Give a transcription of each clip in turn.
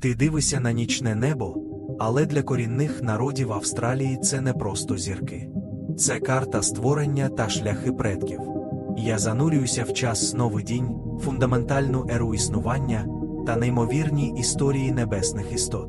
Ти дивишся на нічне небо, але для корінних народів Австралії це не просто зірки. Це карта створення та шляхи предків. Я занурююся в час сновидінь, фундаментальну еру існування та неймовірні історії небесних істот.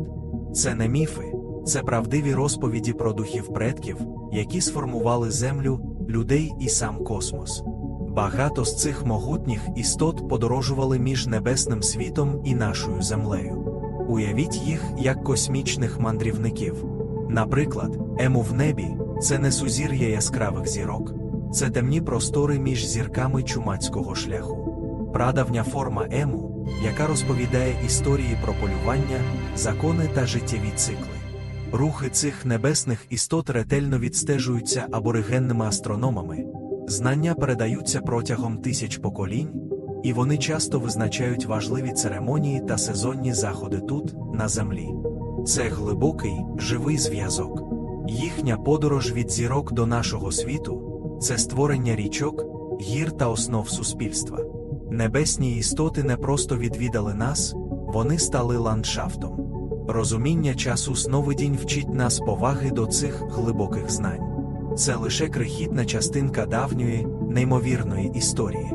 Це не міфи, це правдиві розповіді про духів предків, які сформували землю, людей і сам космос. Багато з цих могутніх істот подорожували між небесним світом і нашою землею. Уявіть їх як космічних мандрівників. Наприклад, Ему в небі це не сузір'я яскравих зірок, це темні простори між зірками чумацького шляху. Прадавня форма Ему, яка розповідає історії про полювання, закони та життєві цикли. Рухи цих небесних істот ретельно відстежуються аборигенними астрономами, знання передаються протягом тисяч поколінь, і вони часто визначають важливі церемонії та сезонні заходи тут, на землі. Це глибокий, живий зв'язок. Їхня подорож від зірок до нашого світу це створення річок, гір та основ суспільства. Небесні істоти не просто відвідали нас, вони стали ландшафтом. Розуміння часу сновидінь вчить нас поваги до цих глибоких знань. Це лише крихітна частинка давньої, неймовірної історії.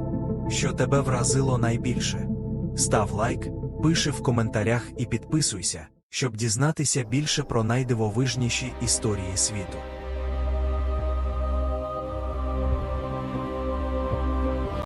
Що тебе вразило найбільше? Став лайк, пиши в коментарях і підписуйся, щоб дізнатися більше про найдивовижніші історії світу.